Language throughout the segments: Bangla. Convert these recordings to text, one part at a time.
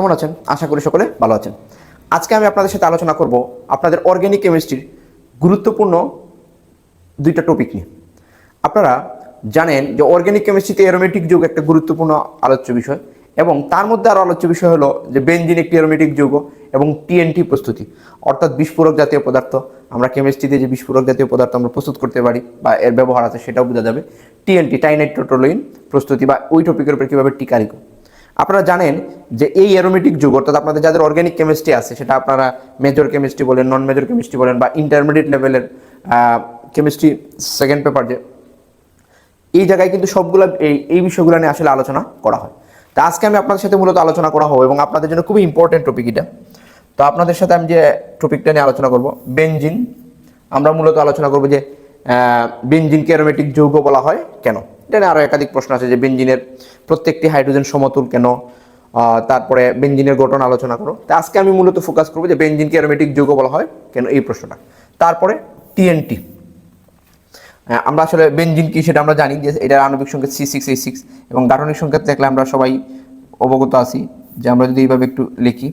কেমন আছেন? আশা করি সকলে ভালো আছেন। আজকে আমি আপনাদের সাথে আলোচনা করব আপনাদের অর্গ্যানিক কেমিস্ট্রির গুরুত্বপূর্ণ দুইটা টপিক নিয়ে। আপনারা জানেন যে অর্গ্যানিক কেমিস্ট্রিতে অ্যারোমেটিক যৌগ একটা গুরুত্বপূর্ণ আলোচ্য বিষয় এবং তার মধ্যে আরও আলোচ্য বিষয় হলো যে বেঞ্জিন একটি অ্যারোমেটিক যৌগ এবং টিএনটি প্রস্তুতি। অর্থাৎ বিস্ফোরক জাতীয় পদার্থ। আমরা কেমিস্ট্রিতে যে বিস্ফোরক জাতীয় পদার্থ আমরা প্রস্তুত করতে পারি বা এর ব্যবহার আছে সেটাও বোঝা যাবে। টিএনটি টাইনাইট্রোটোলোইন প্রস্তুতি বা ওই টপিকের উপর কীভাবে টিকা আপনারা জানেন যে এই অ্যারোমেটিক যুগ, অর্থাৎ আপনাদের যাদের অর্গ্যানিক কেমিস্ট্রি আছে, সেটা আপনারা মেজর কেমিস্ট্রি বলেন নন মেজর কেমিস্ট্রি বলেন, বা ইন্টারমিডিয়েট লেভেলের কেমিস্ট্রি সেকেন্ড পেপার যে, এই জায়গায় কিন্তু সবগুলো, এই এই বিষয়গুলো নিয়ে আসলে আলোচনা করা হয়। তা আজকে আমি আপনাদের সাথে মূলত আলোচনা করা হবে এবং আপনাদের জন্য খুবই ইম্পর্টেন্ট টপিক এটা। তো আপনাদের সাথে আমি যে টপিকটা নিয়ে আলোচনা করব বেঞ্জিন আমরা মূলত আলোচনা করব যে বেঞ্জিনকে অ্যারোমেটিক যৌগ বলা হয় কেন? এটা আরও একাধিক প্রশ্ন আছে যে বেঞ্জিনের প্রত্যেকটি হাইড্রোজেন সমতুল কেন? তারপরে বেঞ্জিনের গঠন আলোচনা করো। তা আজকে আমি মূলত ফোকাস করব যে বেঞ্জিনকে অ্যারোমেটিক যৌগ বলা হয়, কেন এই প্রশ্নটা। তারপরে টিএনটি আমরা আসলে বেঞ্জিন কি সেটা আমরা জানি, যে এটার আণবিক সংকেত সি সিক্স এইট সিক্স এবং গাঠনিক সংকেত দেখলে আমরা সবাই অবগত আছি, যে আমরা যদি এইভাবে একটু লিখি।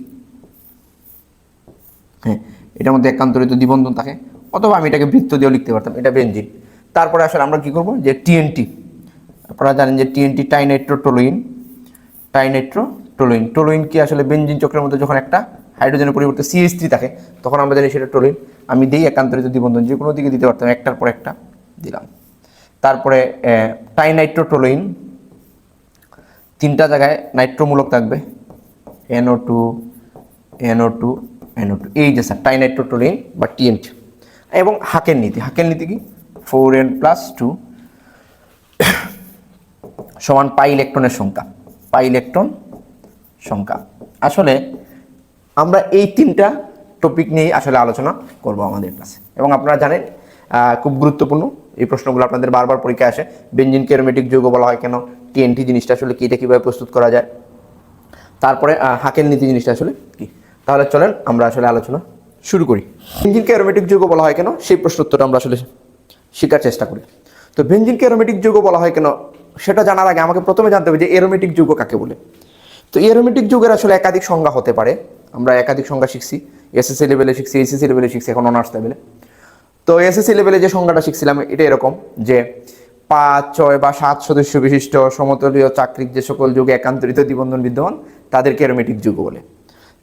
হ্যাঁ এটার মধ্যে একান্তরিত দ্বিবন্ধন থাকে, অথবা আমি এটাকে বৃত্ত দিয়েও লিখতে পারতাম, এটা বেঞ্জিন তারপরে আসলে আমরা কি করব? যে টিএনটি আপনারা জানেন যে টিএনটি টাইনাইট্রোটোলোইন টাইনাইট্রোটোলোইন। টোলোইন কি আসলে বেঞ্জিন চক্রের মধ্যে যখন একটা হাইড্রোজেনের পরিবর্তে সিএস থ্রি থাকে, তখন আমরা জানি সেটা টোলোইন। আমি দিই একান্তরিত দ্বিবন্ধন, যে কোনো দিকে দিতে পারতাম, একটার পর একটা দিলাম। তারপরে টাইনাইট্রোটোলোইন, তিনটা জায়গায় নাইট্রোমূলক থাকবে। NO two NO two NO two এই যে স্যার টাইনাইট্রোটোলিন বা টিএনটি এবং হাকের নীতি হাকের নীতি কি? ফোর এন প্লাস টু সমান পাই ইলেকট্রনের সংখ্যা, পাই ইলেকট্রন সংখ্যা। আসলে আমরা এই তিনটা টপিক নিয়েই আসলে আলোচনা করব আমাদের ক্লাসে এবং আপনারা জানেন খুব গুরুত্বপূর্ণ এই প্রশ্নগুলো আপনাদের বারবার পরীক্ষায় আসে বেঞ্জিন কেরোমেটিক যৌগ বলা হয় কেন, টিএনটি জিনিসটা আসলে কি, এটা কীভাবে প্রস্তুত করা যায়, তারপরে হাকের নীতি জিনিসটা আসলে কি। তাহলে চলেন আমরা আসলে আলোচনা শুরু করি। বেঞ্জিনকে অ্যারোমেটিক যৌগ বলা হয় কেন, সেই প্রশ্ন উত্তরটা আমরা আসলে শেখার চেষ্টা করি। তো বেঞ্জিনকে অ্যারোমেটিক যৌগ বলা হয় কেন সেটা জানার আগে আমাকে প্রথমে জানতে হবে যে এরোমেটিক যুগ কাকে বলে? তো এরোমেটিক যুগের আসলে একাধিক সংজ্ঞা হতে পারে। আমরা একাধিক সংজ্ঞা শিখছি। এসএসসি লেভেলে শিখছি এসএসসি লেভেলে শিখছি, এখন অনার্স লেভেলে তো এসএসসি লেভেলে যে সংজ্ঞাটা শিখছিলাম, এটা এরকম যে পাঁচ, ছয় বা সাত সদস্য বিশিষ্ট সমতলীয় চাকরিক যে সকল যুগে একান্তরিত দ্বিবন্ধন বিদ্যমান, তাদেরকে এরোমেটিক যুগ বলে।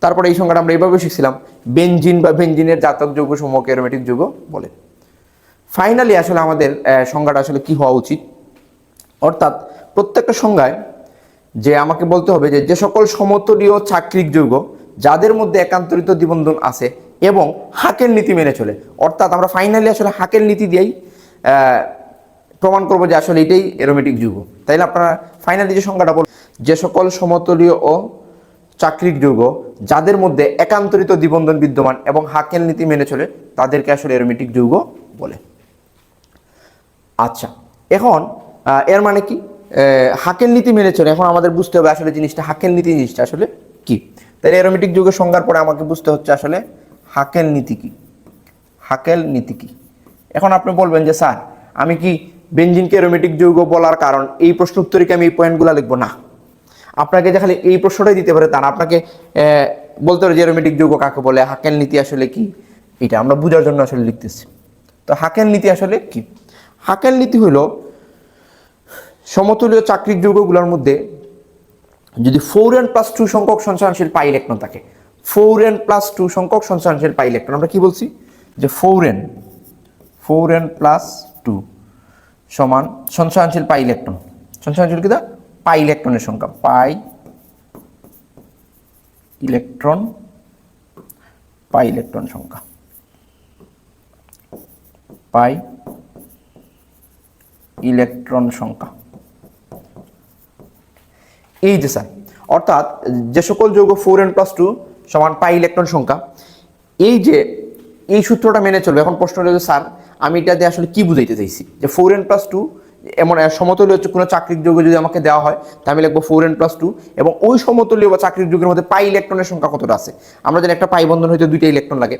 তারপরে এই সংজ্ঞাটা আমরা এইভাবে শিখছিলাম বেঞ্জিন বা বেঞ্জিনের জাতক যৌগ সমূহকে এরোমেটিক যুগ বলে। ফাইনালি আসলে আমাদের সংজ্ঞাটা আসলে কি হওয়া উচিত? অর্থাৎ প্রত্যেকটা সংজ্ঞায় যে আমাকে বলতে হবে যে যে সকল সমতলীয় চাকরিক যৌগ যাদের মধ্যে একান্তরিত দ্বিবন্ধন আছে এবং হাকের নীতি মেনে চলে, অর্থাৎ আমরা ফাইনালি আসলে হাকের নীতি দিয়েই প্রমাণ করব যে আসলে এটাই এরোমেটিক যুগ। তাইলে আপনারা ফাইনালি যে সংজ্ঞাটা বল যে সকল সমতলীয় ও চাকরিক যুগ যাদের মধ্যে একান্তরিত দ্বিবন্ধন বিদ্যমান এবং হাকের নীতি মেনে চলে, তাদেরকে আসলে এরোমেটিক যুগ বলে। আচ্ছা এখন এর মানে কি? হাকেল নীতি মেনে চলে। এখন আমাদের বুঝতে হবে আসলে জিনিসটা হাকেল নীতি জিনিসটা আসলে কি? তাহলে এরোমেটিক যুগের সংজ্ঞার পরে আমাকে বুঝতে হচ্ছে আসলে হাকেল নীতি কি? হাকেল নীতি কি? এখন আপনি বলবেন যে, স্যার, আমি কি বেঞ্জিনকে এরোমেটিক যৌগ বলার কারণ, এই প্রশ্ন উত্তরে কি আমি এই পয়েন্টগুলো লিখব? না। আপনাকে যে খালি এই প্রশ্নটাই দিতে পারে তা না। আপনাকে বলতে হবে যে এরোমেটিক যৌগ কাকে বলে? হাকেল নীতি আসলে কি? এটা আমরা বোঝার জন্য আসলে লিখতেছি। তো হাকেল নীতি আসলে কি? হাকেল নীতি হলো সমতুল্য চাকরির যৌগগুলোর মধ্যে যদি ফোর এন প্লাস টু সংখ্যক সঞ্চালনশীল পাই ইলেকট্রন থাকে ফোর এন প্লাস টু সংখ্যক সঞ্চালনশীল পাই ইলেকট্রন আমরা কি বলছি? যে four n four n plus two সমান সঞ্চালনশীল পাই ইলেকট্রন সঞ্চালনশীল কি দা? পাই ইলেকট্রনের সংখ্যা। পাই ইলেকট্রন পাই ইলেকট্রন সংখ্যা। পাই ইলেকট্রন সংখ্যা। এই যে স্যার, অর্থাৎ যে সকল যৌগ ফোর এন প্লাস টু সমান পাই ইলেকট্রন সংখ্যা, এই যে এই সূত্রটা মেনে চলবে, এখন প্রশ্ন যে স্যার, আমি এটা দিয়ে আসলে কি বুঝাইতে চাইছি? যে ফোর এন প্লাস টু এমন সমতলীয় হচ্ছে কোনো চাকরির যুগে যদি আমাকে দেওয়া হয়, তা আমি লিখব ফোর এন প্লাস টু এবং ওই সমতলীয় বা চাকরির যুগের মধ্যে পাই ইলেকট্রনের সংখ্যা কতটা আছে? আমরা জানি একটা পাই বন্ধন হইতে দুইটা ইলেকট্রন লাগে।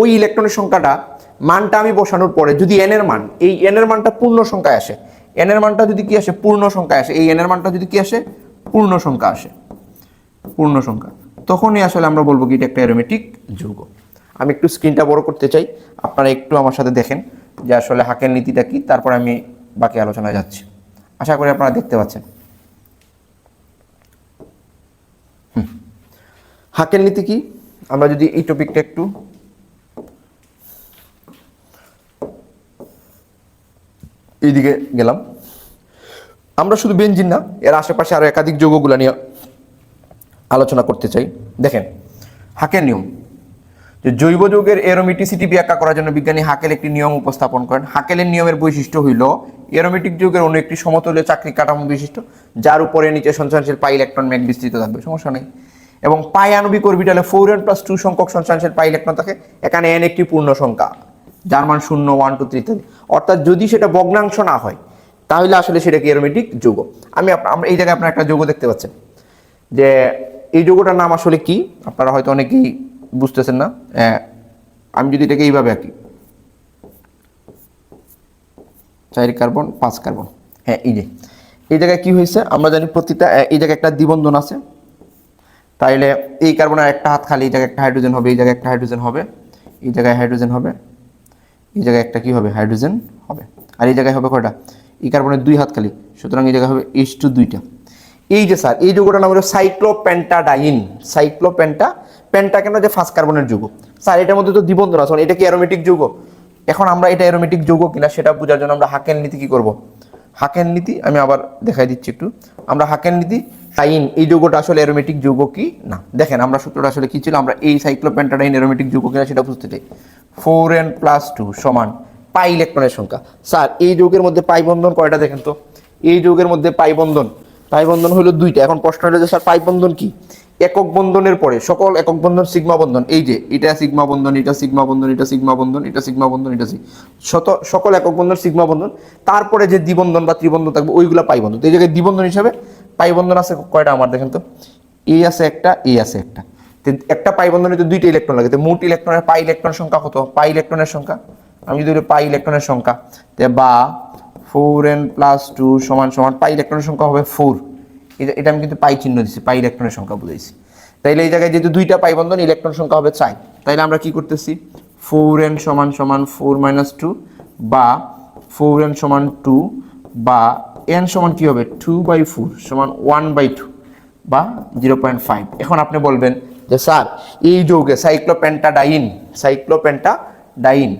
ওই ইলেকট্রনের সংখ্যাটা, মানটা আমি বসানোর পরে যদি এন এর মান, এই এন এর মানটা পূর্ণ সংখ্যায় আসে এন এর মানটা যদি কি আসে? পূর্ণ সংখ্যায় আসে। এই এন এর মানটা যদি কি আসে? পূর্ণ সংখ্যা আসে। পূর্ণ সংখ্যা। তখনই আসলে আমরা বলব কি, এটা একটা অ্যারোমেটিক যৌগ। আমি একটু স্ক্রিনটা বড় করতে চাই। আপনারা একটু আমার সাথে দেখেন যে আসলে হাকের নীতিটা কি, তারপর আমি বাকি আলোচনায় যাচ্ছি। আশা করি আপনারা দেখতে পাচ্ছেন। হাকের নীতি কি? আমরা যদি এই টপিকটা একটু এইদিকে গেলাম। আমরা শুধু বেঞ্জিন না, এর আশেপাশে আরও একাধিক যৌগগুলো নিয়ে আলোচনা করতে চাই। দেখেন, হাকের নিয়ম। যে জৈব যৌগের এরোমিটিসিটি ব্যাখ্যা করার জন্য বিজ্ঞানী হাকেল একটি নিয়ম উপস্থাপন করেন। হাকেলের নিয়মের বৈশিষ্ট্য হইল এরোমেটিক যৌগের অন্য একটি সমতুল্য চাকরি কাঠামো বিশিষ্ট, যার উপরে নিচে সঞ্চালনশীল পাই ইলেকট্রন ম্যাগ বিস্তৃত থাকবে, সমস্যা নেই। এবং পাই আণবিক অরবিটালে ফোর এন প্লাস টু সংখ্যক সঞ্চালনশীল পাই ইলেকট্রন থাকে, এখানে এন একটি পূর্ণ সংখ্যা, যার মান শূন্য ওয়ান টু থ্রি ইত্যাদি। অর্থাৎ যদি সেটা ভগ্নাংশ না হয় তাহলে আসলে সেটা কি এরোমেটিক যৌগ? আমি আমরা এই জায়গায় আপনার একটা যৌগ দেখতে পাচ্ছেন। যে এই যৌগটার নাম আসলে কি? আপনারা হয়তো অনেকেই বুঝতেছেন না। আমি যদি এটাকে এইভাবে আঁকি। চার কার্বন, পাঁচ কার্বন। হ্যাঁ এই যে। এই জায়গায় কি হয়েছে? আমরা জানি প্রতিটা এই জায়গায় একটা দ্বিবন্ধন আছে। তাইলে এই কার্বনের একটা হাত খালি, এই জায়গায় একটা হাইড্রোজেন হবে, এই জায়গায় একটা হাইড্রোজেন হবে, এই জায়গায় হাইড্রোজেন হবে, এই জায়গায় একটা কি হবে? হাইড্রোজেন হবে। আর এই জায়গায় হবে কয়টা? এই কার্বনের দুই হাত খালি, সুতরাং এই জায়গায় হবে এইচ টু দুইটা। এই যে স্যার এই যৌগটার নাম হলো সাইক্লোপেন্টাডাইন সাইক্লোপেন্টা পেন্টা কেন যে ফার্স্ট কার্বনের যৌগ? স্যার এটার মধ্যে তো দ্বিবন্ধন আছে এটা কি অ্যারোমেটিক যৌগ? এখন আমরা এটা অ্যারোমেটিক যৌগ কিনা সেটা বোঝার জন্য আমরা হাকের নীতি কি করব? হাকের নীতি, আমি আবার দেখাই দিচ্ছি একটু। আমরা হাকের নীতি টাইন এই যৌগটা আসলে অ্যারোমেটিক যৌগ কি না? দেখেন, আমরা সূত্রটা আসলে কি ছিল? আমরা এই সাইক্লোপেন্টাডাইন অ্যারোমেটিক যৌগ কিনা সেটা বুঝতে চাই। ফোর এন প্লাস টু সমান পাই ইলেকট্রনের সংখ্যা। স্যার, এই যৌগের মধ্যে পাই বন্ধন কয়টা দেখেন তো? এই যৌগের মধ্যে পাই বন্ধন। পাই বন্ধন হলো দুইটা। এখন প্রশ্ন হলো যে, স্যার, পাই বন্ধন কি? একক বন্ধনের পরে, সকল একক বন্ধন সিগমা বন্ধন, এই যে, এটা সিগমা বন্ধন, এটা সিগমা বন্ধন, এটা সিগমা বন্ধন, এটা সিগমা বন্ধন, এটা শত, সকল একক বন্ধন সিগমা বন্ধন, তারপরে যে দ্বিবন্ধন বা ত্রিবন্ধন থাকবে, ওইগুলা পাই বন্ধন। এই জায়গায় দ্বিবন্ধন হিসাবে পাই বন্ধন আছে কয়টা আমার দেখেন তো? এই আছে একটা এই আছে একটা। একটা পাই বন্ধনে তো দুইটা ইলেকট্রন লাগে। তো মোট ইলেকট্রনের পাই ইলেকট্রন সংখ্যা কত? পাই ইলেকট্রনের সংখ্যা আমি যদি পাই ইলেকট্রনের সংখ্যা বা ফোর এন প্লাস টু সমান সমান, পাই ইলেকট্রনের সংখ্যা হবে ফোর। এটা এটা আমি কিন্তু পাই চিহ্ন দিচ্ছি পাই ইলেকট্রনের সংখ্যা বুঝাইছি তাইলে এই জায়গায় যেহেতু দুইটা পাই বন্ধন, ইলেকট্রন সংখ্যা হবে চাই তাইলে আমরা কি করতেছি? ফোর এন সমান সমান ফোর মাইনাস টু বা ফোর এন সমান টু বা এন সমান কি হবে? টু বাই ফোর সমান ওয়ান বাই টু বা জিরো পয়েন্ট ফাইভ। এখন আপনি বলবেন যে স্যার, এই যৌগে সাইক্লোপেন্টাডাইন সাইক্লোপেন্টাডাইন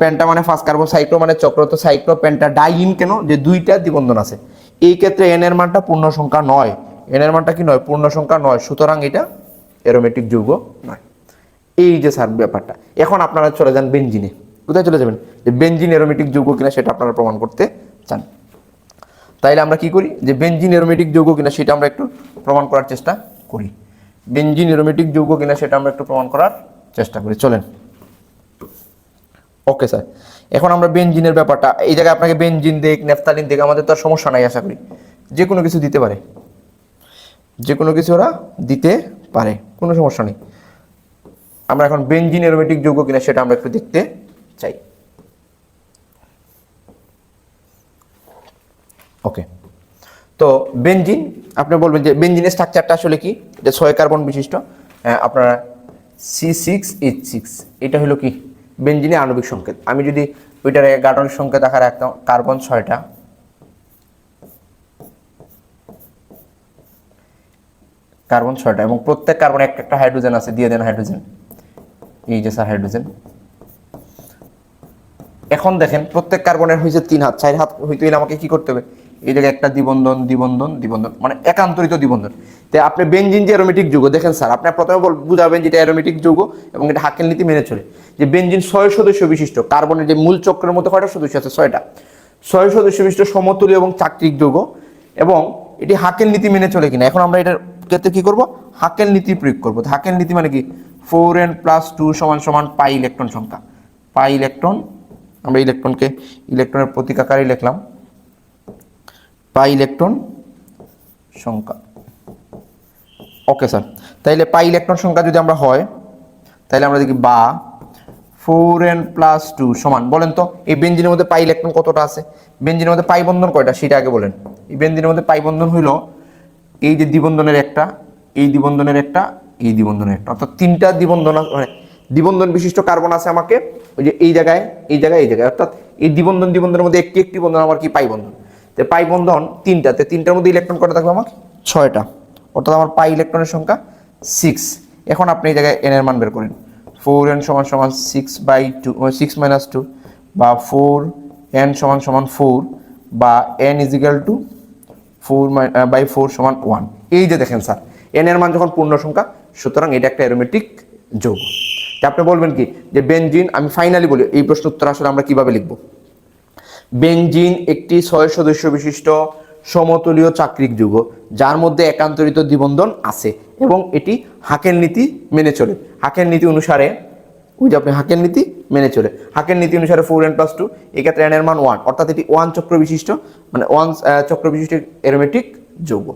পেন্টা মানে ফার্স্ট কার্বন সাইক্লো মানে চক্র, তো সাইক্লো পেন্টা ডাইন কেন? যে দুইটা দ্বিবন্ধন আছে। এই ক্ষেত্রে এন এর মানটা পূর্ণ সংখ্যা নয়। এন এর মানটা কি নয়? পূর্ণ সংখ্যা নয়। সুতরাং এটা এরোমেটিক যৌগ নয়। এই যে স্যার ব্যাপারটা। এখন আপনারা চলে যান বেঞ্জিনে কোথায় চলে যাবেন? যে বেঞ্জিন এরোমেটিক যৌগ কিনা সেটা আপনারা প্রমাণ করতে চান। তাইলে আমরা কি করি? যে বেঞ্জিন এরোমেটিক যৌগ কিনা সেটা আমরা একটু প্রমাণ করার চেষ্টা করি। বেঞ্জিন এরোমেটিক যৌগ কিনা সেটা আমরা একটু প্রমাণ করার চেষ্টা করি। চলেন। ওকে স্যার এখন আমরা বেনজিনের ব্যাপারটা, এই জায়গায় আপনাকে বেনজিন দেখ নেফতালিন দেখ আমাদের তো আর সমস্যা নাই, আশা করি। যে কোনো কিছু দিতে পারে। যে কোনো কিছু ওরা দিতে পারে, কোনো সমস্যা নেই। আমরা এখন বেনজিন এরোমেটিক যৌগ কিনা সেটা আমরা একটু দেখতে চাই। ওকে তো বেনজিন আপনি বলবেন যে বেনজিনের স্ট্রাকচারটা আসলে কি? এটা ছয় কার্বন বিশিষ্ট। আপনার সি সিক্স এইচ সিক্স এটা হলো কি? বেনজিনে আণবিক সংকেত। আমি যদি ওইটার গাঠনিক সংকেত আকারে রাখতাম কার্বন ছয়টা। কার্বন ছয়টা এবং প্রত্যেক কার্বনে একটা একটা হাইড্রোজেন আছে, দিয়ে দেন হাইড্রোজেন। এই যে স্যার, হাইড্রোজেন। এখন দেখেন, প্রত্যেক কার্বনের হয়েছে তিন হাত, চার হাত, হইতে গেলে আমাকে কি করতে হবে? এই জায়গায় একটা দ্বিবন্ধন দ্বিবন্ধন দ্বিবন্ধন মানে একান্তরিত দ্বিবন্ধন। তাই আপনি বেঞ্জিন যে অ্যারোমেটিক যৌগ দেখেন স্যার, আপনি প্রথমে বুঝাবেন যেটা অ্যারোমেটিক যৌগ এবং এটা হাকেল নীতি মেনে চলে। যে বেঞ্জিন ছয় সদস্য বিশিষ্ট, কার্বনের যে মূল চক্রের মধ্যে কয়টা সদস্য আছে? ছয়টা। ছয় সদস্য বিশিষ্ট সমতুল্য এবং চাকরিক যৌগ এবং এটি হাকেল নীতি মেনে চলে কিনা। এখন আমরা এটার ক্ষেত্রে কী করব? হাকেল নীতি প্রয়োগ করব। হাকেল নীতি মানে কি? ফোর এন প্লাস টু সমান সমান পাই ইলেকট্রন সংখ্যা। পাই ইলেকট্রন, আমরা ইলেকট্রনকে ইলেকট্রনের প্রতীক আকারে লিখলাম। পাই ইলেকট্রন সংখ্যা। Okay, sir. তাইলে পাই ইলেকট্রন সংখ্যা যদি আমরা হয় তাহলে আমরা দেখি বা ফোর এন প্লাস টু সমান। বলেন তো, এই বেঞ্জিনের মধ্যে পাই ইলেকট্রন কতটা আছে? বেঞ্জিনের মধ্যে পাই বন্ধন কয়টা? সেটা আগে বলেন। এই বেঞ্জিনের মধ্যে পাই বন্ধন হইল এই যে দ্বিবন্ধনের একটা, এই দ্বিবন্ধনের একটা, এই দ্বিবন্ধনের একটা। অর্থাৎ তিনটা দ্বিবন্ধন মানে দ্বিবন্ধন বিশিষ্ট কার্বন আছে আমাকে, ওই যে এই জায়গায় এই জায়গায় এই জায়গায়। অর্থাৎ এই দ্বিবন্ধন দ্বিবন্ধনের মধ্যে একটি একটি বন্ধন, আমার কি পাই বন্ধন? তো পাই বন্ধন তিনটাতে তিনটার মধ্যে ইলেকট্রন কটা থাকবে আমার? ছয়টা। অর্থাৎ আমার পাই ইলেকট্রনের সংখ্যা সিক্স এখন আপনি এই জায়গায় এন এর মান বের করেন। ফোর এন সমান সমান six by two six minus two বা ফোর এন সমান সমান ফোর বা N is equal two four by four সমান ওয়ান এই যে দেখেন স্যার এন এর মান যখন পূর্ণ সংখ্যা, সুতরাং এটা একটা অ্যারোমেটিক যোগ। তা আপনি বলবেন কি, যে বেনজিন আমি ফাইনালি বলি, এই প্রশ্ন উত্তর আসলে আমরা কীভাবে লিখব? বেনজিন একটি ছয় সদস্য বিশিষ্ট সমতলীয় চাকরিক যুগ, যার মধ্যে একান্তরিত দ্বিবন্ধন আছে এবং এটি হাকের নীতি মেনে চলে। হাকের নীতি অনুসারে, ওই যে আপনি হাকের নীতি মেনে চলে। হাকের নীতি অনুসারে ফোর এন প্লাস টু এক্ষেত্রে এন এর মান ওয়ান অর্থাৎ এটি ওয়ান চক্র বিশিষ্ট মানে ওয়ান চক্র বিশিষ্ট এরোমেটিক যৌগ।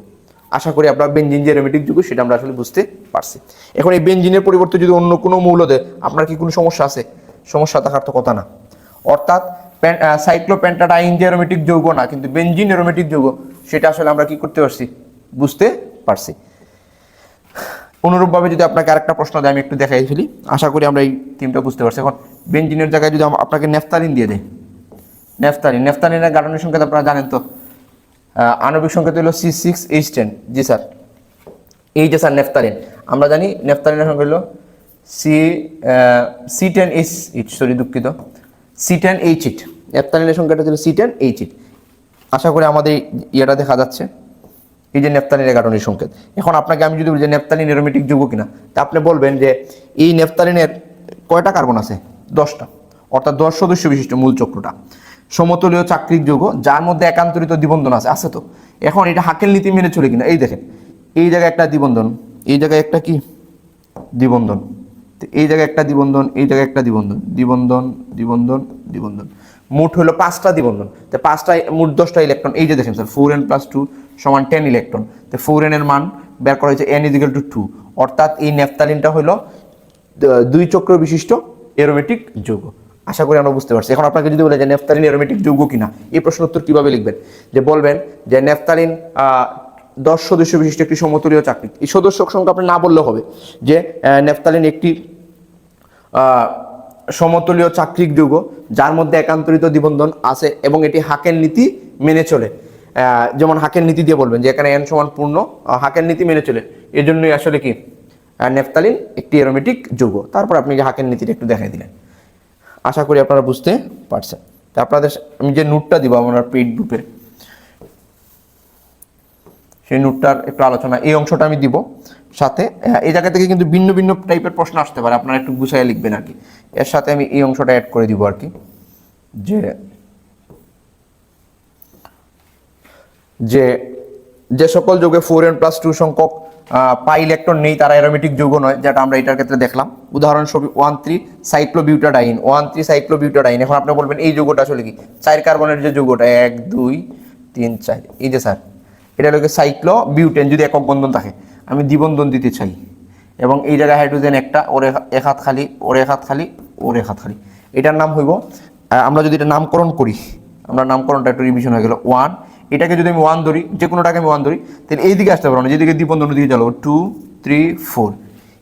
আশা করি আপনার বেঞ্জিন যে এরোমেটিক যৌগ, সেটা আমরা আসলে বুঝতে পারছি। এখন এই বেঞ্জিনের পরিবর্তে যদি অন্য কোনো মৌল দেয় আপনার কি কোনো সমস্যা আছে? সমস্যা থাকার তো কথা না। অর্থাৎ সাইক্লোপেন্টাডাইন যে এরোমেটিক যৌগ না, কিন্তু বেঞ্জিন এরোমেটিক যৌগ, সেটা আসলে আমরা কি করতে পারছি? বুঝতে পারছি। অনুরূপভাবে যদি আপনাকে আরেকটা প্রশ্ন দেয়, আমি একটু দেখাই ফেলি। আশা করি আমরা এই থিমটা বুঝতে পারছি। এখন বেঞ্জিনের জায়গায় যদি আপনাকে নেফতালিন দিয়ে দেয় নেফতালিন নেফতালিনের গাঠনিক সংকেত আপনারা জানেন তো? আণবিক সংকেত হলো সি সিক্স এইচ টেন জি স্যার। এই যে স্যার নেফতালিন আমরা জানি নেফতালিনের সংখ্যা হলো C C ten H eight sorry দুঃখিত। সি টেন এইচ ইট নেফতালিনের সংখ্যাটা ছিল সি টেন এইচ ইট আশা করি আমাদের ইয়েটা দেখা যাচ্ছে। এই যে নেফতালিনের গাঠনিক সংকেত। এখন আপনাকে আমি যদি বলি যে নেফতালিন এরোমেটিক যৌগ কিনা, তা আপনি বলবেন যে এই নেফতালিনের কয়টা কার্বন আছে? দশটা। অর্থাৎ দশ সদস্য বিশিষ্ট মূল চক্রটা। সমতলীয় চাকরিক যৌগ যার মধ্যে একান্তরিত দ্বিবন্ধন আছে। আছে তো? এখন এটা হাকেল নীতি মেনে চলে কিনা? এই দেখেন। এই জায়গায় একটা দ্বিবন্ধন। এই জায়গায় একটা কি? দ্বিবন্ধন। তো এই জায়গায় একটা দ্বিবন্ধন, এই জায়গায় একটা দ্বিবন্ধন দ্বিবন্ধন দ্বিবন্ধন দ্বিবন্ধন। মোট হলো পাঁচটা দ্বিবন্ধন। তো পাঁচটা মোট দশটা ইলেকট্রন। এই যে দেখেন sir four N plus two সমান টেন ইলেকট্রন। তো ফোর এন এর মান বের করা হয়েছে এন ইজিক্যাল টু টু অর্থাৎ এই নেফতালিনটা হলো দুই চক্র বিশিষ্ট এরোমেটিক যৌগ। আশা করি আমরা বুঝতে পারছি। এখন আপনাকে যদি বলে যে নেফতালিন এরোমেটিক যৌগ কিনা, এই প্রশ্ন উত্তর কীভাবে লিখবেন? যে বলবেন যে নেফতালিন দশ সদস্য বিশিষ্ট একটি সমতুলীয় চাকরি এই সদস্য সংখ্যা আপনি না বললেও হবে যে নেফতালিন একটি সমতলীয় চাকরিক যুগ, যার মধ্যে একান্তরিত দ্বিবন্ধন আছে এবং এটি হাকের নীতি মেনে চলে। যেমন হাকের নীতি দিয়ে বলবেন যে এখানে এন সমান পূর্ণ হাকের নীতি মেনে চলে। এর জন্যই আসলে কি? নেফতালিন একটি এরোমেটিক যৌগ। তারপর আপনি যে হাকের নীতিটা একটু দেখাই দিলেন। আশা করি আপনারা বুঝতে পারছেন। তা আপনাদের, আমি যে নোটটা দিব, আমার পেইড গ্রুপে সেই নোটটার একটু আলোচনা, এই অংশটা আমি দিব। সাথে এই জায়গা থেকে কিন্তু ভিন্ন ভিন্ন টাইপের প্রশ্ন আসতে পারে, আপনারা একটু গুছাইয়া লিখবেন আর কি। এর সাথে আমি এই অংশটা অ্যাড করে দিব আর কি। যে যে যে সকল যৌগে ফোর এন প্লাস টু সংখ্যক পাই ইলেকট্রন নেই, তারা অ্যারোমেটিক যৌগ নয়, যেটা আমরা এটার ক্ষেত্রে দেখলাম। উদাহরণস্বরূপ one three cyclobutadiene one three cyclobutadiene এখন আপনি বলবেন, এই যৌগটা আসলে কি? চার কার্বনের যে যৌগটা, এক, দুই, তিন, চার, এই যে স্যার এটা হলো সাইক্লো বিউটেন যদি একক বন্ধন থাকে। আমি দ্বিবন্ধন দিতে চাই। এবং এই জায়গায় হাইড্রোজেন একটা, ওর এক- হাত খালি, ওর এক হাত খালি, ওর এক হাত খালি। এটার নাম হইব আমরা যদি এটা নামকরণ করি, আমরা নামকরণটা একটু রিভিশন হয়ে গেল ওয়ান এটাকে যদি আমি ওয়ান ধরি যে কোনোটাকে আমি ওয়ান ধরি, তাহলে এই দিকে আসতে পারব না, যেদিকে দ্বিবন্ধনের দিকে চলো টু থ্রি ফোর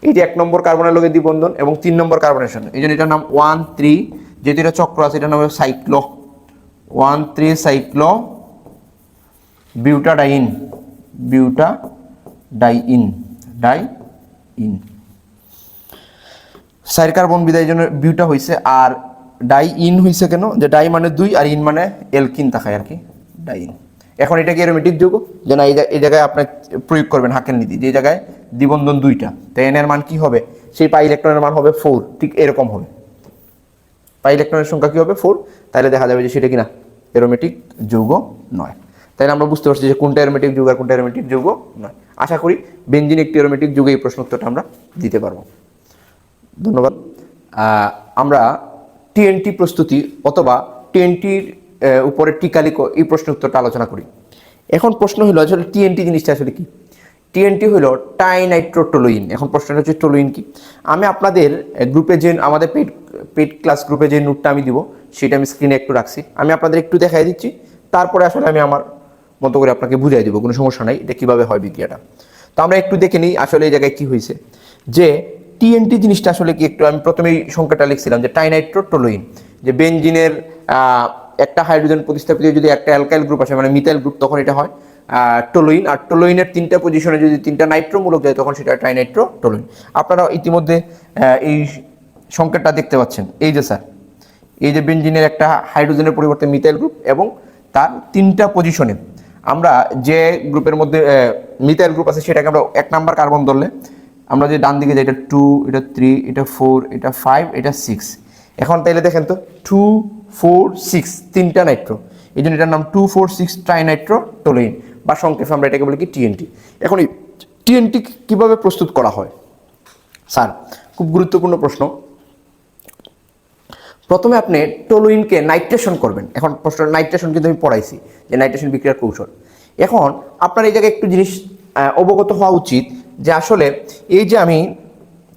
এই যে এক নম্বর কার্বনের লগে দ্বিবন্ধন এবং তিন নম্বর কার্বনের সাথে এই জন্য এটার নাম ওয়ান থ্রি যেহেতু এটা চক্র আছে, এটার নাম cyclo one three cyclo butadiene buta diene diene. চার কার্বন বিদায় জন্য বিউটা হয়েছে আর ডাই ইন হয়েছে কেন? যে ডাই মানে দুই আর ইন মানে এলকিন তাকায় আর কি। Diene. এখন এটা কি এরোমেটিক যৌগ, যে না, এই জায়গায় আপনি প্রয়োগ করবেন হাকের নীতি, যে জায়গায় দ্বিবন্ধন দুইটা। তো এনের মান কি হবে? সেই পাই ইলেকট্রনের মান হবে ফোর ঠিক এরকম হবে। পাই ইলেকট্রনের সংখ্যা কি হবে? ফোর তাহলে দেখা যাবে যে সেটা কিনা এরোমেটিক যৌগ নয়। তাহলে আমরা বুঝতে পারছি যে কোনটা এরোমেটিক যুগ আর কোনটা এরোমেটিক যুগ নয়। আশা করি বেঞ্জিন একটি এরোমেটিক যুগে এই প্রশ্ন উত্তরটা আমরা দিতে পারব। ধন্যবাদ। আমরা টিএনটি প্রস্তুতি অথবা টিএনটির উপরে টিকালিকো এই প্রশ্ন উত্তরটা আলোচনা করি। এখন প্রশ্ন হলো আসলে টিএনটি জিনিসটা আসলে কি? টিএনটি হলো টাইনাইট্রোটোলোইন। এখন প্রশ্নটা হচ্ছে টোলোইন কি? আমি আপনাদের গ্রুপে যে, আমাদের পেড পেড ক্লাস গ্রুপে যে নোটটা আমি দিব, সেটা আমি স্ক্রিনে একটু রাখছি। আমি আপনাদের একটু দেখাই দিচ্ছি। তারপরে আসলে আমি আমার মতো করে আপনাকে বুঝাই দেবো কোনো সমস্যা নাই এটা কীভাবে হয় বিক্রিয়াটা। তো আমরা একটু দেখে নিই আসলে এই জায়গায় কি হয়েছে। যে টিএনটি জিনিসটা আসলে কি একটু আমি প্রথমেই সংখ্যাটা লিখছিলাম যে টাইনাইট্রোটোলোইন যে বেনজিনের আহ, একটা হাইড্রোজেন প্রতিস্থাপিত যদি একটা অ্যালকাইল গ্রুপ আসে মানে মিথাইল গ্রুপ তখন এটা হয় টোলোইন। আর টোলোইনের তিনটা পজিশনে যদি তিনটা নাইট্রোমূলক যায় তখন সেটা ট্রাইনাইট্রো টোলোইন আপনারা ইতিমধ্যে এই সংকেতটা দেখতে পাচ্ছেন। এই যে স্যার এই যে বেনজিনের একটা হাইড্রোজেনের পরিবর্তে মিথাইল গ্রুপ এবং তার তিনটা পজিশনে আমরা যে গ্রুপের মধ্যে মিথাইল গ্রুপ আছে সেটাকে আমরা এক নাম্বার কার্বন ধরলে, আমরা যে ডান দিকে যাই, এটা টু এটা থ্রি এটা ফোর এটা ফাইভ এটা সিক্স এখন তাইলে দেখেন তো টু ফোর সিক্স তিনটা নাইট্রো। এই জন্য এটার নাম two four six trinitro toluene বা সংক্ষেপে আমরা এটাকে বলি কি টিএনটি এখন এই টিএনটি কীভাবে প্রস্তুত করা হয়? স্যার, খুব গুরুত্বপূর্ণ প্রশ্ন। প্রথমে আপনি টোলুইনকে নাইট্রেশন করবেন। এখন প্রশ্ন নাইট্রেশন কিন্তু আমি পড়াইছি যে নাইট্রেশন বিক্রিয়ার কৌশল। এখন আপনার এই জায়গায় একটু জিনিস অবগত হওয়া উচিত যে আসলে এই যে আমি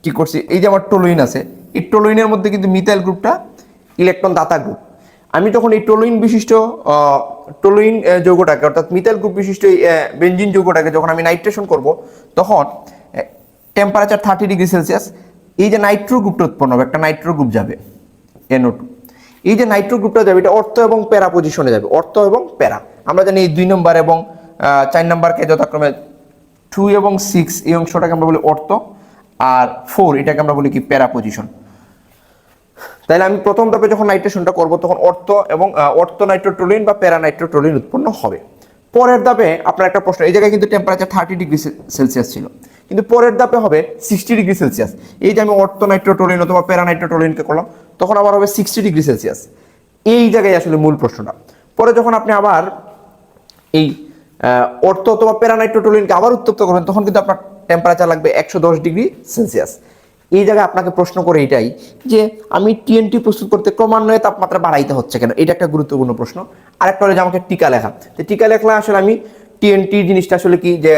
কি করছি এই যে আমার টোলুইন আছে এই টোলুইনের মধ্যে কিন্তু মিথাইল গ্রুপটা ইলেকট্রন দাতা গ্রুপ। আমি তখন এই টোলুইন বিশিষ্ট টোলুইন যৌগটাকে অর্থাৎ মিথাইল গ্রুপ বিশিষ্ট এই আহ, বেনজিন যৌগটাকে যখন আমি নাইট্রেশন করব তখন টেম্পারেচার থার্টি ডিগ্রি সেলসিয়াস এই যে নাইট্রো গ্রুপটা উৎপন্ন হবে একটা নাইট্রো গ্রুপ যাবে। এনও টু এই যে নাইট্রো গ্রুপটা যাবে, এটা অর্থ এবং প্যারা পজিশনে যাবে। অর্থ এবং প্যারা। আমরা জানি এই দুই নম্বর এবং চার নম্বরকে যথাক্রমে টু এবং সিক্স এই অংশটাকে আমরা বলি অর্থ, আর ফোর এটাকে আমরা বলি কি প্যারা পজিশন তাহলে আমি প্রথম ধাপে যখন নাইট্রেশনটা করব, তখন অর্থ এবং অর্থ নাইট্রোটোলিন বা প্যারা নাইট্রোটোলিন উৎপন্ন হবে। পরের ধাপে আপনার একটা প্রশ্ন, এই জায়গায় কিন্তু টেম্পারেচার থার্টি ডিগ্রি সেলসিয়াস ছিল। কিন্তু পরের ধাপে হবে সিক্সটি ডিগ্রি সেলসিয়াস এই যে আমি অর্থ নাইট্রোটোলিন অথবা প্যারা নাইট্রোটোলিনকে করলাম, তখন আবার হবে সিক্সটি ডিগ্রি সেলসিয়াস এই জায়গায় আসলে মূল প্রশ্নটা। পরে যখন আপনি আবার এই অর্থ অথবা প্যারানাইট্রোটোলিনকে আবার উত্তপ্ত করবেন, তখন কিন্তু আপনার টেম্পারেচার লাগবে একশো দশ ডিগ্রি সেলসিয়াস এই জায়গায় আপনাকে প্রশ্ন করে এটাই যে, আমি টিএনটি প্রস্তুত করতে ক্রমান্বয়ে তাপমাত্রা বাড়াইতে হচ্ছে কেন? এটা একটা গুরুত্বপূর্ণ প্রশ্ন। আরেকটা হলো যে আমাকে টিকা লেখা। তো টিকা লেখলে আসলে আমি টিএনটি জিনিসটা আসলে কি যে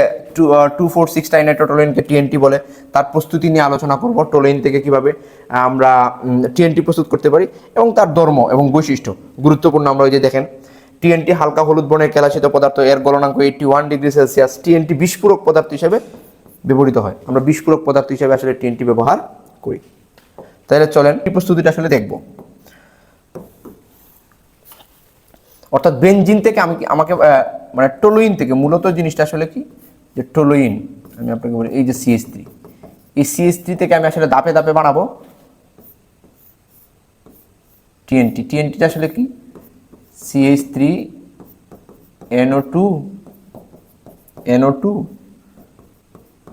টু ফোর সিক্স টাইনাইট্রোটোলিনকে টিএনটি বলে, তার প্রস্তুতি নিয়ে আলোচনা করব টোলিন থেকে কীভাবে আমরা টিএনটি প্রস্তুত করতে পারি এবং তার ধর্ম এবং বৈশিষ্ট্য। গুরুত্বপূর্ণ আমরা ওই যে দেখেন টিএনটি হালকা হলুদ বর্ণের কেলাসিত পদার্থ, এর গলনাঙ্ক eighty one degree Celsius TNT বিস্ফোরক পদার্থ হিসেবে ব্যবহৃত হয়। আমরা বিস্ফোরক পদার্থ হিসেবে আসলে টিএনটি ব্যবহার করি। তাহলে চলেন প্রস্তুতিটা আসলে দেখব। অর্থাৎ বেনজিন থেকে আমি আমাকে মানে টোলোইন থেকে মূলত জিনিসটা আসলে কি? যে টোলোইন আমি আপনাকে বলি, এই যে সিএস থ্রি এই সিএস থ্রি থেকে আমি আসলে দাপে দাপে বানাবো। টিএনটি টিএনটিটা আসলে কি? CH three NO two NO two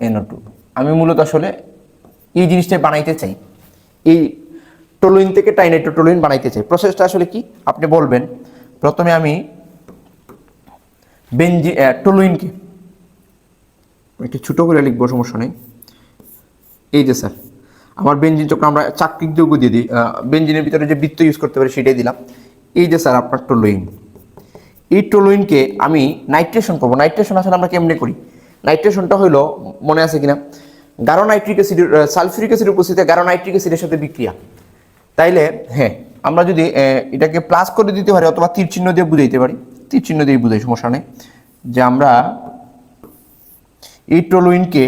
NO two আমি মূলত আসলে এই জিনিসটাই বানাইতে চাই। এই টোলুইন থেকে টাইনাইট্রোটোলুইন বানাইতে চাই। প্রসেসটা আসলে কি? আপনি বলবেন প্রথমে আমি বেঞ্জি টোলুইনকে একটু ছোটো করে লিখব, সমস্যা নেই। এই যে স্যার, আমার বেঞ্জিন চক্র আমরা চাকরিক যৌগ দিয়ে দিই বেঞ্জিনের ভিতরে যে বৃত্ত ইউজ করতে পারি সেটাই দিলাম। এই যে স্যার, আপনার টোলোইন। এই টোলোইনকে আমি নাইট্রেশন করব। নাইট্রেশন আসলে আমরা কেমনে করি? নাইট্রেশনটা হলো মনে আছে কিনা? গারো নাইট্রিক অ্যাসিড সালফিউরিক অ্যাসিড উপস্থিতিতে গারো নাইট্রিক অ্যাসিডের সাথে বিক্রিয়া। তাইলে হ্যাঁ আমরা যদি এটাকে প্লাস করে দিতে পারি অথবা তীর চিহ্ন দিয়ে বুঝাইতে পারি। তীর চিহ্ন দিয়ে বুঝাই, সমস্যা নেই। যে আমরা এই টোলুইনকে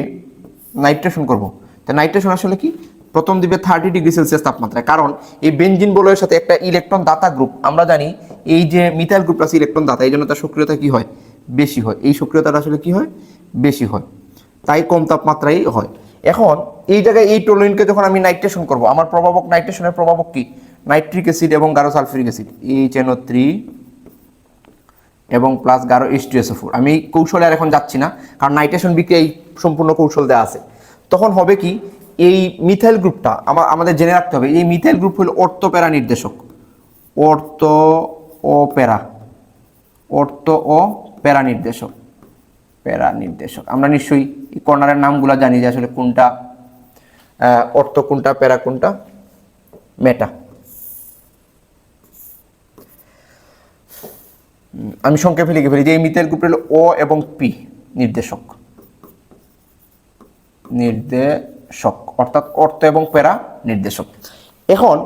নাইট্রেশন করব। তো নাইট্রেশন আসলে কি? প্রথম দিবে থার্টি ডিগ্রি সেলসিয়াস তাপমাত্রায়। কারণ এই বেঞ্জিন বলয়ের সাথে একটা ইলেকট্রন দাতা গ্রুপ আমরা জানি এই যে মিথাইল গ্রুপ আছে ইলেকট্রন দাতা এই জন্য তার সক্রিয়তা কি হয়? বেশি হয়। এই সক্রিয়তাটা আসলে কি হয়? বেশি হয়। তাই কম তাপমাত্রায় হয়। এখন এই জায়গায় এই টোলুইনকে যখন আমি নাইট্রেশন করব, আমার প্রভাবক নাইট্রেশনের প্রভাবক কি? নাইট্রিক অ্যাসিড এবং Garo sulfuric acid H NO three এবং প্লাস গারো এইচ টু ফোর আমি কৌশলে আর এখন যাচ্ছি না, কারণ নাইট্রেশন বিক্রিয়া এই সম্পূর্ণ কৌশল দেওয়া আছে। তখন হবে কি, এই মিথাইল গ্রুপটা আমার আমাদের জেনে রাখতে হবে, এই মিথাইল গ্রুপ হলো অর্থপ্যারা নির্দেশক। অর্থ ও প্যারা অর্থ ও প্যারা নির্দেশক প্যারা নির্দেশক। আমরা নিশ্চয়ই এই কর্নারের নামগুলো জানি যে আসলে কোনটা অর্থ কোনটা প্যারা কোনটা, মেটা। আমি সংক্ষেপে লিখে ফেলি যে এই মিথেল গ্রুপের হলো ও এবং পি নির্দেশক। নির্দেশক, অর্থাৎ অর্থ এবং প্যারা নির্দেশক। এখন,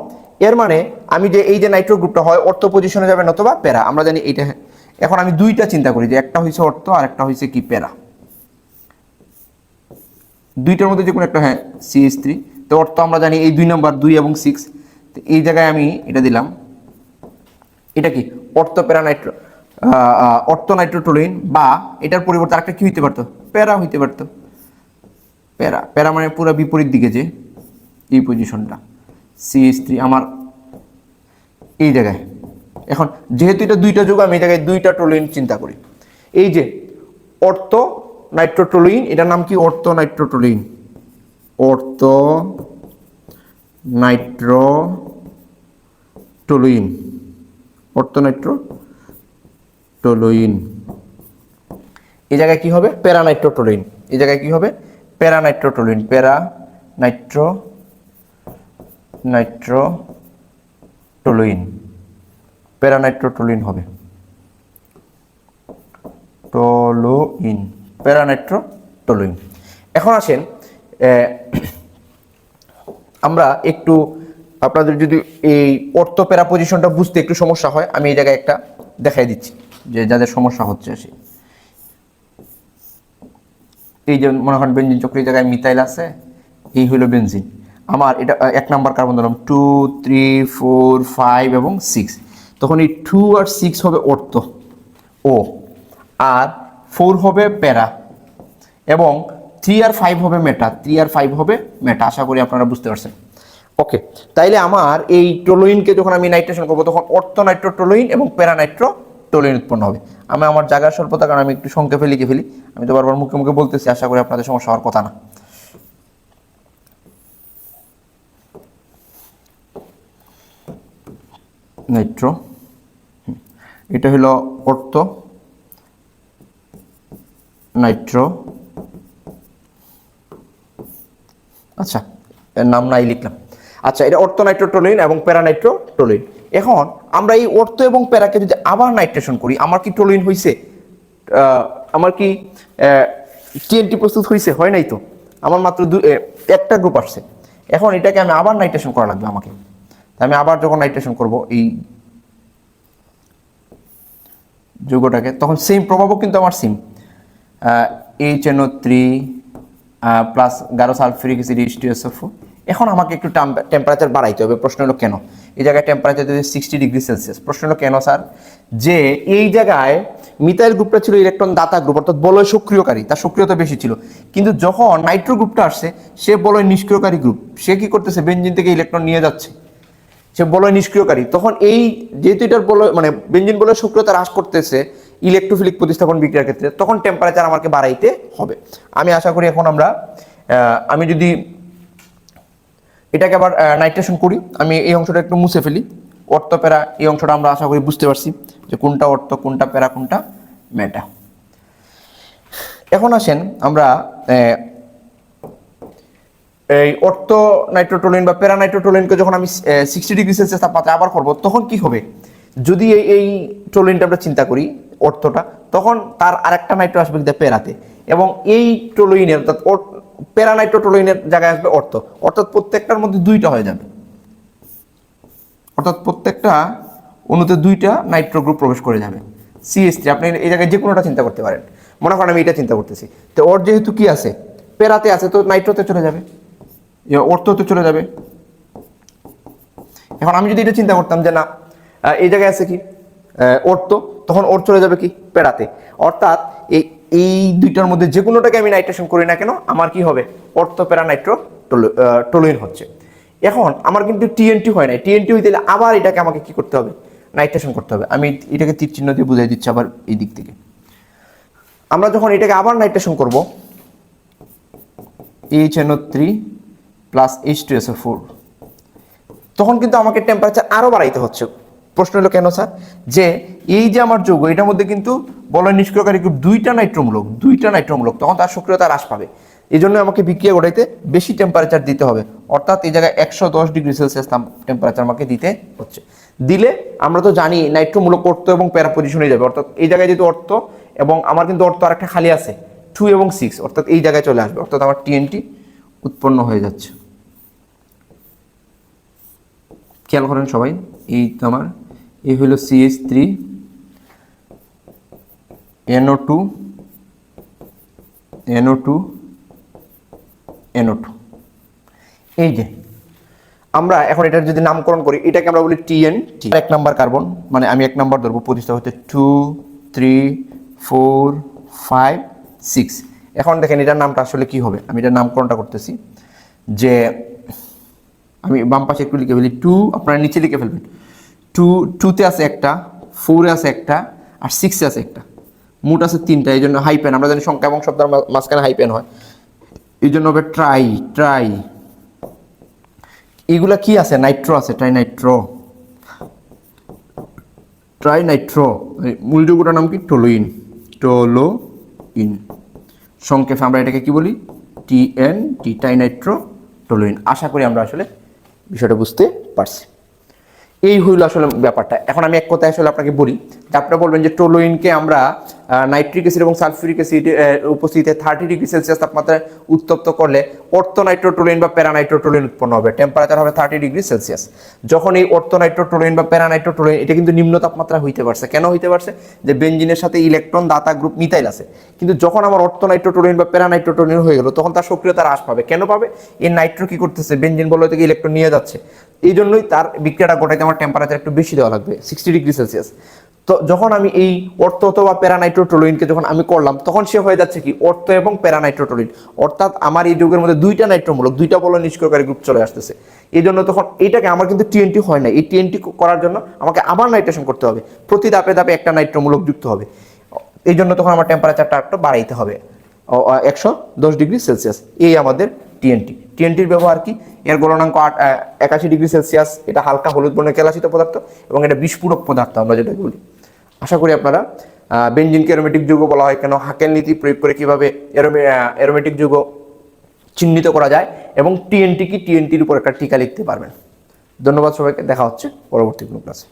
এর মানে আমি যে এই যে নাইট্রো গ্রুপটা হয়, অর্থ পজিশনে যাবে নতুবা প্যারা। আমরা জানি এইটা, এখন আমি দুইটা চিন্তা করি যে একটা হয়েছে অর্থ আর একটা হয়েছে কি প্যারা। দুইটার মধ্যে যে কোনো একটা হ্যাঁ সিএস থ্রি তো অর্থ আমরা জানি এই দুই নাম্বার, দুই এবং সিক্স তো এই জায়গায় আমি এটা দিলাম। এটা কি? অর্থ প্যারানাইট্রো অর্থ নাইট্রোটোলিন বা এটার পরিবর্তে আরেকটা কি হইতে পারতো? প্যারা হইতে পারতো। প্যারা প্যারা মানে পুরো বিপরীত দিকে যে, এই পজিশনটা সিএস থ্রি আমার এই জায়গায়। এখন যেহেতু এটা দুইটা যুগ, আমি এই জায়গায় দুইটা টোলিন চিন্তা করি। এই যে অর্থ নাইট্রোটোলিন এটার নাম কি অর্থ নাইট্রোটোলিন অর্থ নাইট্রো টোলুইন অর্থ নাইট্রো টোলুইন এই জায়গায় কি হবে? প্যারানাইট্রোটোলিন এই জায়গায় কি হবে? প্যারানাইট্রোটোলিন প্যারা নাইট্রো নাইট্রো টোলুইন প্যারানাইট্রোটোলিন হবে। টোলুইন। প্যারানাইট্রোটোলুইন এখন আসেন আমরা একটু আপনাদের যদি এই অর্থোপেরা পজিশনটা বুঝতে একটু সমস্যা হয়, আমি এই জায়গায় একটা দেখাই দিচ্ছি। যাদের সমস্যা হচ্ছে সে এই যে মনে করেন বেঞ্জিন চক্রের জায়গায় মিথাইল আছে, এই হলো বেঞ্জিন আমার এটা এক নাম্বার কার্বন ধরলাম টু থ্রি ফোর ফাইভ এবং সিক্স তখন এই টু আর সিক্স হবে অর্থ ও আর ফোর হবে প্যারা। এবং থ্রি আর ফাইভ হবে মেটা থ্রি আর ফাইভ হবে মেটা আশা করি আপনারা বুঝতে পারছেন। ওকে তাইলে আমার এই টোলোইনকে যখন আমি নাইট্রেশন করব, তখন অর্থ নাইট্রো টোলোইন এবং প্যারানাইট্রো টোলোইন উৎপন্ন হবে। আমি আমার জায়গার স্বল্পতা, কারণ আমি একটু সংক্ষেপে লিখে ফেলি। আমি তো বারবার মুখে মুখে বলতেছি, আশা করি আপনাদের সমস্যা হওয়ার কথা না। নাইট্রো এটা হলো অর্থ। নাইট্রো আচ্ছা এর নাম নাই লিখলাম। আচ্ছা এটা অর্থ নাইট্রোটোলিন এবং প্যারানাইট্রোটোলিন। এখন আমরা এই অর্থ এবং প্যারাকে যদি আবার নাইট্রেশন করি, আমার কি টোলিন হয়েছে আমার কি টিএনটি প্রস্তুত হয়েছে হয় নাই তো? আমার মাত্র দু একটা গ্রুপ আসছে। এখন এটাকে আমি আবার নাইট্রেশন করা লাগবে আমাকে। আমি আবার যখন নাইট্রেশন করব, এই যৌগটাকে, তখন সেম প্রভাবও কিন্তু আমার same H NO three plus Garo sulfuric acid H two S এখন আমাকে একটু টেম্পারেচার বাড়াইতে হবে। প্রশ্ন হলো কেন? এই জায়গায় টেম্পারেচার যদি সিক্সটি ডিগ্রি সেলসিয়াস প্রশ্ন হলো কেন স্যার যে এই জায়গায় মিথাইল গ্রুপটা ছিল ইলেকট্রন দাতা গ্রুপ অর্থাৎ বলয় সক্রিয়কারী, তার সক্রিয়তা বেশি ছিল। কিন্তু যখন নাইট্রো গ্রুপটা আসছে, সে বলয় নিষ্ক্রিয়কারী গ্রুপ সে কি করতেছে? বেঞ্জিন থেকে ইলেকট্রন নিয়ে যাচ্ছে। সে বলয় নিষ্ক্রিয়কারী। তখন এই যেহেতু এটার বলয় মানে বেঞ্জিন বলয় সক্রিয়তা হ্রাস করতেছে ইলেকট্রোফিলিক প্রতিস্থাপন বিক্রিয়ার ক্ষেত্রে, তখন টেম্পারেচার আমাকে বাড়াইতে হবে। আমি আশা করি এখন আমরা আমি যদি এটাকে আবার নাইট্রেশন করি। আমি এই অংশটা একটু মুছে ফেলি। অর্থ প্যারা এই অংশটা আমরা আশা করি বুঝতে পারছি যে কোনটা অর্থ, কোনটা প্যারা, কোনটা মেটা এখন আসেন আমরা এই অর্থ নাইট্রোটোলিন বা প্যারা নাইট্রোটোলিনকে যখন আমি সিক্সটি ডিগ্রি সেলসিয়াস তাপমাত্রায় আবার করব, তখন কি হবে? যদি এই এই টোলিনটা আমরা চিন্তা করি, অর্থটা, তখন তার আরেকটা নাইট্রো আসবে কিন্তু প্যারাতে। এবং এই টোলোইনের অর্থাৎ প্যারা নাইট্রোটোলিনের জায়গায় আসবে অর্থ। অর্থাৎ প্রত্যেকটার মধ্যে দুইটা হয়ে যাবে। অর্থাৎ প্রত্যেকটা অণুতে দুইটা নাইট্রো গ্রুপ প্রবেশ করে যাবে। সিএস থ্রি, আপনি এই জায়গায় যে কোনোটা চিন্তা করতে পারেন। মনে করেন আমি এটা চিন্তা করতেছি। তো ওর যেহেতু কি আছে? পেরাতে আছে, তো নাইট্রোতে চলে যাবে। অর্থতে চলে যাবে। এখন আমি যদি এটা চিন্তা করতাম যে না এই জায়গায় আছে কি? অর্থ, তখন ওর চলে যাবে কি? পেড়াতে অর্থাৎ এই এই দুইটার মধ্যে যে কোনোটাকে আমি নাইট্রেশন করি না কেন, আমার কি হবে? অর্থ প্যারা নাইট্রো টোলোইন হচ্ছে। এখন আমার কিন্তু টিএনটি হয় না টিএনটি হইতে আবার এটাকে আমাকে কি করতে হবে? নাইট্রেশন করতে হবে। আমি এটাকে তীর চিহ্ন দিয়ে বুঝাই দিচ্ছি আবার এই দিক থেকে। আমরা যখন এটাকে আবার নাইট্রেশন করব H NO three plus H two SO four তখন কিন্তু আমাকে টেম্পারেচার আরও বাড়াইতে হচ্ছে। প্রশ্ন হলো কেন, স্যার? যে এই যে আমার যৌগ, এটার মধ্যে কিন্তু বলয় নিষ্ক্রিয়কারী গ্রুপ দুইটা নাইট্রোমূলক দুইটা নাইট্রোমূলক, তখন তার সক্রিয়তা হ্রাস পাবে। এই জন্য আমাকে বিক্রিয়া ঘটাইতে বেশি টেম্পারেচার দিতে হবে। অর্থাৎ এই জায়গায় একশো দশ ডিগ্রি সেলসিয়াস টেম্পারেচার আমাকে দিতে হচ্ছে। দিলে আমরা তো জানি নাইট্রোমূলক অর্থ এবং প্যারা পজিশনে যাবে। অর্থাৎ এই জায়গায় যেহেতু অর্থ এবং আমার কিন্তু অর্থ আরেকটা খালি আছে টু এবং সিক্স অর্থাৎ এই জায়গায় চলে আসবে। অর্থাৎ আমার টিএনটি উৎপন্ন হয়ে যাচ্ছে। খেয়াল করেন সবাই, এই তো আমার এই হলো CS three NO two NO two NO two এই যে, আমরা এখন এটার যদি নামকরণ করি, এটাকে আমরা বলি টিএন টি এক নাম্বার কার্বন মানে আমি এক নাম্বার ধরবো, প্রতিষ্ঠা হতে two three four five six এখন দেখেন এটার নামটা আসলে কি হবে? আমি এটার নামকরণটা করতেছি যে, আমি বাম পাশে একটু লিখে ফেলি টু আপনারা নিচে লিখে ফেলবেন। টু টুতে আছে একটা ফোরে আছে একটা, আর সিক্সে আছে একটা। মোট আছে তিনটা, এই জন্য হাইপেন আমরা জানি সংখ্যা এবং শব্দের মা- মাঝখানে হাইপেন হয়। এই জন্য হবে ট্রাই ট্রাই এগুলা কি আছে? নাইট্রো আছে ট্রাই নাইট্রো ট্রাই নাইট্রো মূল যৌগটার নাম কি? টোলোইন টোলো ইন সংক্ষেপে আমরা এটাকে কি বলি? T N T tri nitro toluene আশা করি আমরা আসলে বিষয়টা বুঝতে পারছি। এই হইল আসলে ব্যাপারটা। এখন আমি এক কথায় আসলে আপনাকে বলি যে আপনারা বলবেন যে টোলোইনকে আমরা নাইট্রিক অ্যাসিড এবং সালফিউরিক অ্যাসিড উপস্থিতিতে থার্টি ডিগ্রি সেলসিয়াস তাপমাত্রায় উত্তপ্ত করলে অর্থনাইট্রোটোলিন বা প্যারানাইট্রোটোলিন উৎপন্ন হবে। টেম্পারেচার হবে থার্টি ডিগ্রি সেলসিয়াস। যখন এই অর্থনাইট্রোটোলিন বা প্যারানাইট্রোটোলিন এটা কিন্তু নিম্ন তাপমাত্রা হইতে পারছে। কেন হইতে পারছে? যে বেঞ্জিনের সাথে ইলেকট্রন দাতা গ্রুপ মিথাইল আছে। কিন্তু যখন আমার অর্থনাইট্রোটোলিন বা প্যারানাইট্রোটোলিন হয়ে গেল, তখন তার সক্রিয়তা হ্রাস পাবে। কেন পাবে? এই নাইট্রো কি করতেছে? বেঞ্জিন থেকে ইলেকট্রন নিয়ে যাচ্ছে। এই জন্যই তার বিক্রিয়াটা ঘটাইতে আমার টেম্পারেচার একটু বেশি দেওয়া লাগবে সিক্সটি ডিগ্রি সেলসিয়াস তো যখন আমি এই অর্থ অথবা প্যারানাইট্রোটোলিনকে যখন আমি করলাম, তখন সে হয়ে যাচ্ছে কি, অর্থ এবং প্যারানাইট্রোটোলিন অর্থাৎ আমার এই যুগের মধ্যে দুইটা নাইট্রোমূলক দুইটা বল নিষ্ক্রিয়কারী গ্রুপ চলে আসতেছে। এই জন্য তখন এটাকে আমার কিন্তু টিএনটি হয় না এই টিএনটি করার জন্য আমাকে আবার নাইট্রেশন করতে হবে। প্রতি ধাপে ধাপে একটা নাইট্রোমূলক যুক্ত হবে। এই জন্য তখন আমার টেম্পারেচারটা একটু বাড়াইতে হবে। একশো দশ ডিগ্রি সেলসিয়াস এই আমাদের টিএনটি টিএনটির ব্যবহার কি? এর গলনাঙ্ক আট একাশি ডিগ্রি সেলসিয়াস, এটা হালকা হলুদ বর্ণের কেলাসিত পদার্থ এবং এটা বিস্ফোরক পদার্থ আমরা যেটা বলি। আশা করি আপনারা বেঞ্জিনকে এরোমেটিক যুগ বলা হয় কেন, হাকেল নীতি প্রয়োগ করে কীভাবে এরোমে এরোমেটিক যুগ চিহ্নিত করা যায় এবং টিএনটি কি? টিএনটির উপর একটা টিকা লিখতে পারবেন। ধন্যবাদ সবাইকে, দেখা হচ্ছে পরবর্তী কোনো ক্লাসে